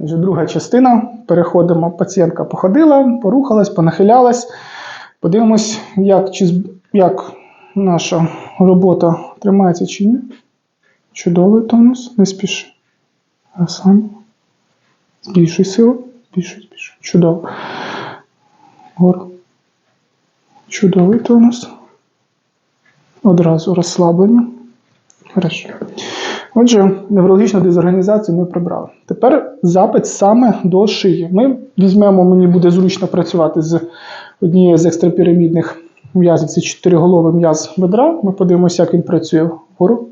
Отже, друга частина. Переходимо. Пацієнтка походила, порухалась, понахилялась. Подивимось, як, чи, як наша робота тримається чи ні. Чудовий тонус, не спіши. А сам. Збільшуй силу. Збільшуй, збільшуй. Чудово. Гор. Чудовий тонус. Одразу розслаблення. Хорошо. Отже, неврологічну дезорганізацію ми прибрали. Тепер запит саме до шиї. Ми візьмемо, мені буде зручно працювати з однією з екстрапірамідних м'язів, це чотириголовий м'яз бедра. Ми подивимося, як він працює вгору.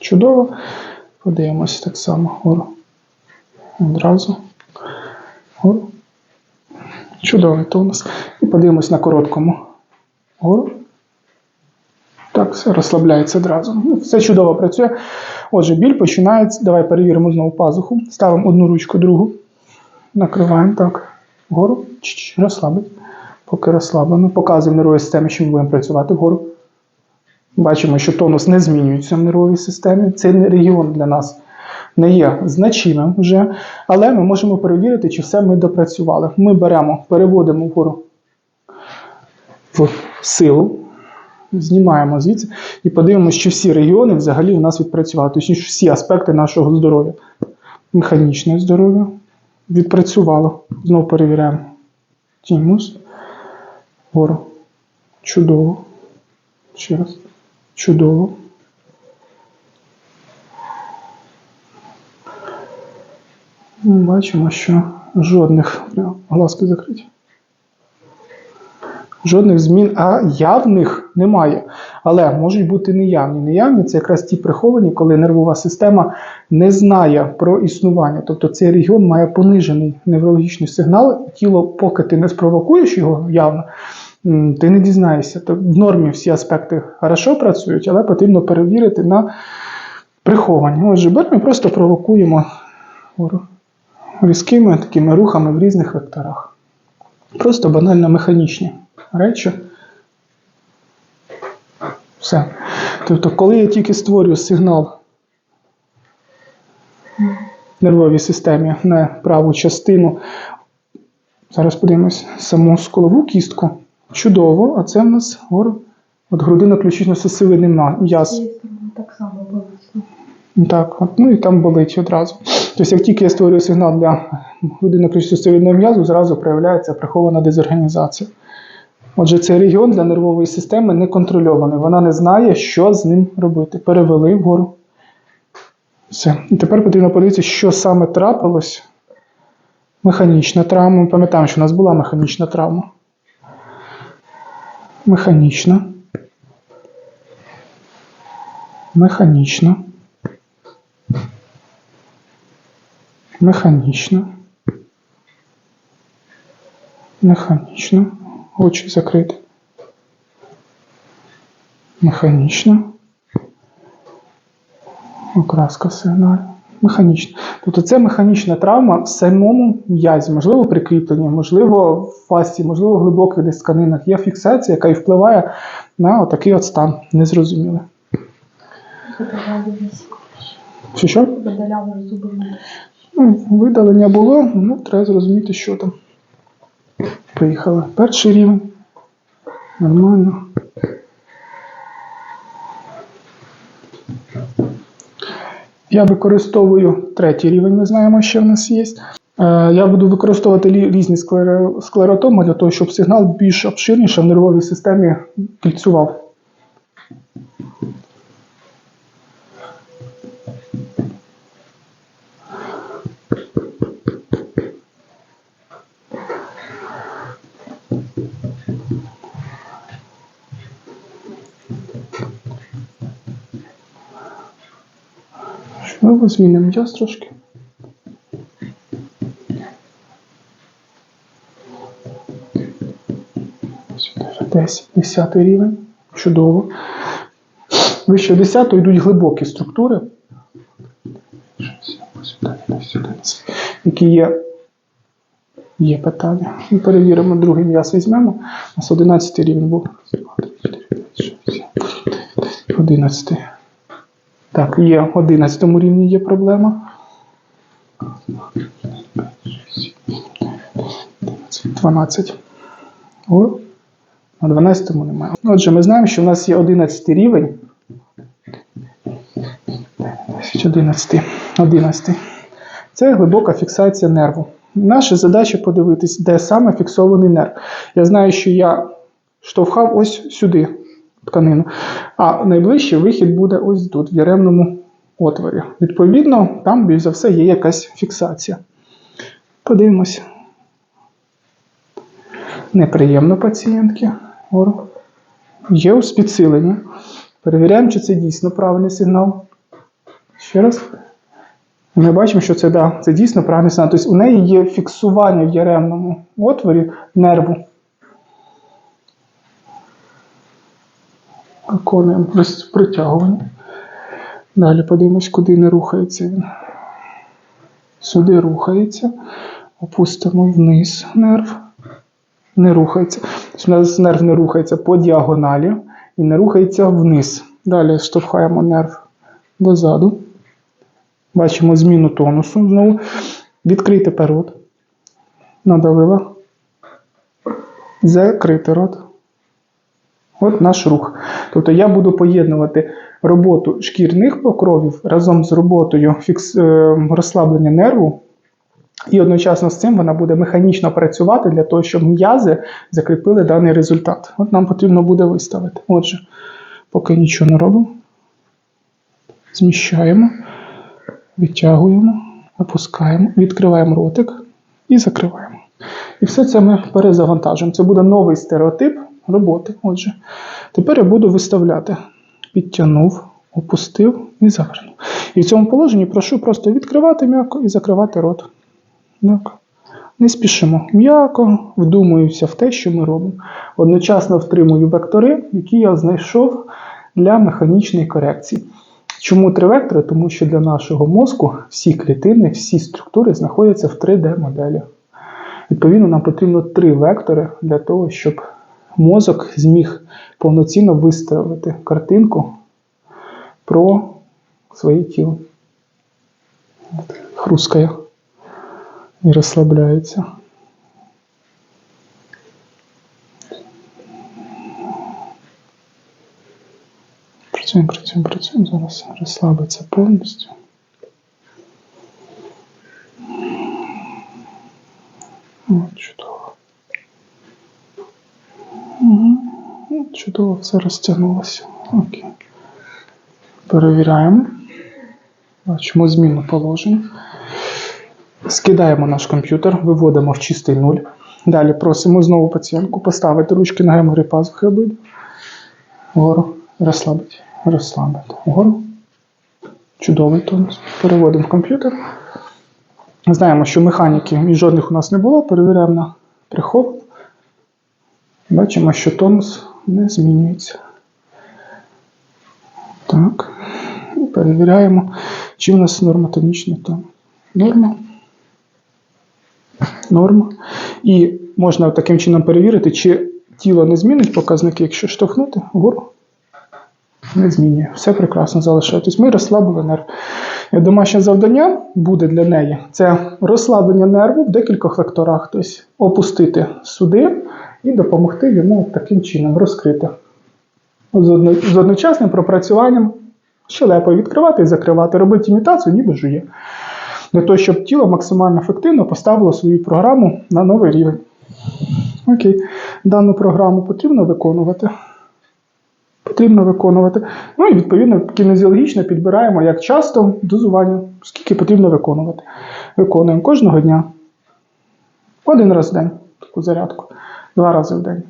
Чудово. Подивимось так само вгору. Одразу. Вгору. Чудовий тонус. І подивимось на короткому. Вгору. Так, все розслабляється одразу. Ну, Все чудово працює. Отже, біль починається. Давай перевіримо знову пазуху. Ставимо одну ручку, другу. Накриваємо так. Вгору. Розслабить. Поки розслаблено. Показуємо нервовій системі, що ми будемо працювати вгору. Бачимо, що тонус не змінюється в нервовій системі. Цей регіон для нас не є значимим вже, але ми можемо перевірити, чи все ми допрацювали. Ми беремо, переводимо вгору в силу, знімаємо звідси і подивимося, чи всі регіони взагалі у нас відпрацювали, точніше всі аспекти нашого здоров'я. Механічне здоров'я відпрацювало. Знову перевіряємо. Тімус. Вгору. Чудово. Ще раз. Чудово. Ми Бачимо, що жодних глазки закриті. Жодних змін, а явних немає. Але можуть бути неявні. Неявні це якраз ті приховані, коли нервова система не знає про існування. Тобто цей регіон має понижений неврологічний сигнал, тіло, поки ти не спровокуєш його явно, ти не дізнаєшся. То в нормі всі аспекти хорошо працюють, але потрібно перевірити на приховані. Отже, ми просто провокуємо різкими такими рухами в різних векторах. Просто банально механічні речі. Все. Тобто, коли я тільки створюю сигнал нервовій системі на праву частину, зараз подивимось саму скулову кістку. Чудово, а це в нас гор, от грудино ключично сосивий м'яз. Так само болить. Так, от, ну і там болить одразу. Тобто, як тільки я створюю сигнал для грудино ключично м'язу, зразу проявляється прихована дезорганізація. Отже, цей регіон для нервової системи не контрольований. Вона не знає, що з ним робити. Перевели вгору. Все. І тепер потрібно подивитися, що саме трапилось. Механічна травма. Ми пам'ятаємо, що у нас була механічна травма. Механічна. Механічна. Механічно. Механічно. Очі закриті. Механічно. Окраска сигналу. Механічно. Тобто це механічна травма в самому м'язі, можливо, прикріплення, можливо, в фасі, можливо, в глибоких десь тканинах. Є фіксація, яка і впливає на отакий от стан весь. Що що? Видаляли зуби. Ну, видалення було, ну, треба зрозуміти, що там. Поїхали. Перший рівень. Нормально. Я використовую третій рівень, ми знаємо, що в нас є. Е, Я буду використовувати різні склеротоми для того, щоб сигнал більш обширніше в нервовій системі кільцював. Можливо, змінимо м'яз трошки. Сюди вже 10, 10 рівень. Чудово. Вище 10 йдуть глибокі структури, які є, є питання. Ми перевіримо другий м'яз візьмемо. У нас 11 рівень був. 11. Так, є в 11 рівні є проблема. 12. На 12 немає. Отже, ми знаємо, що в нас є 11 рівень. 11. 11. Це глибока фіксація нерву. Наша задача подивитись, де саме фіксований нерв. Я знаю, що я штовхав ось сюди тканину, а найближчий вихід буде ось тут, в яремному отворі. Відповідно, там більш за все є якась фіксація. Подивимось. Неприємно пацієнтки. Є ось підсилення. Перевіряємо, чи це дійсно правильний сигнал. Ще раз. Ми бачимо, що це, да, це дійсно правильний сигнал. Тобто у неї є фіксування в яремному отворі нерву. Виконуємо притягування. Далі подивимось, куди не рухається він. Сюди рухається. Опустимо вниз нерв. Не рухається. У нас нерв не рухається по діагоналі і не рухається вниз. Далі штовхаємо нерв дозаду. Бачимо зміну тонусу знову. Відкрити рот. Надавила. Закрити рот. От наш рух. Тобто я буду поєднувати роботу шкірних покровів разом з роботою фікс... е, розслаблення нерву. І одночасно з цим вона буде механічно працювати для того, щоб м'язи закріпили даний результат. От нам потрібно буде виставити. Отже, поки нічого не робимо, зміщаємо, відтягуємо, опускаємо, відкриваємо ротик і закриваємо. І все це ми перезавантажуємо. Це буде новий стереотип роботи. Отже, тепер я буду виставляти. Підтягнув, опустив і завернув. І в цьому положенні прошу просто відкривати м'яко і закривати рот. Так. Не спішимо м'яко, вдумуюся в те, що ми робимо. Одночасно втримую вектори, які я знайшов для механічної корекції. Чому три вектори? Тому що для нашого мозку всі клітини, всі структури знаходяться в 3D-моделі. Відповідно, нам потрібно три вектори для того, щоб мозок зміг повноцінно виставити картинку про своє тіло. Хрускає і розслабляється. Працюємо, працюємо, працюємо. Зараз розслабиться повністю. От, чудово. Угу. От, чудово, все розтягнулося. Окей. Перевіряємо. Бачимо зміну положення. Скидаємо наш комп'ютер, виводимо в чистий нуль. Далі просимо знову пацієнтку поставити ручки на геморі пазухи обидві. Вгору. Розслабити. Розслабити. Вгору. Чудовий тонус. Переводимо в комп'ютер. Знаємо, що механіки і жодних у нас не було. Перевіряємо на прихоп. Бачимо, що тонус не змінюється. Так. І перевіряємо, чи в нас нормотонічний тон. Норма. Норма. І можна таким чином перевірити, чи тіло не змінить показники, якщо штовхнути вгору. Не змінює. Все прекрасно залишає. Тобто ми розслабили нерв. Домашнє завдання буде для неї це розслаблення нерву в декількох векторах. Тобто опустити сюди і допомогти йому таким чином розкрити. З одно- з одночасним пропрацюванням щелепою відкривати і закривати, робити імітацію, ніби жує. Для того, щоб тіло максимально ефективно поставило свою програму на новий рівень. Окей. Дану програму потрібно виконувати. Потрібно виконувати. Ну і відповідно кінезіологічно підбираємо, як часто дозування, скільки потрібно виконувати. Виконуємо кожного дня. Один раз в день таку зарядку, два рази в день.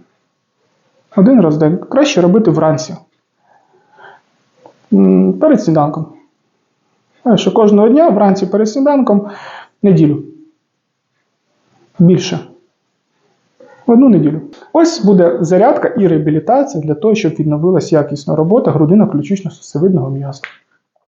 Один раз в день. Краще робити вранці. Перед сніданком. Що кожного дня вранці перед сніданком неділю. Більше. Одну неділю. Ось буде зарядка і реабілітація для того, щоб відновилась якісна робота грудино-ключично-сосевидного м'яза.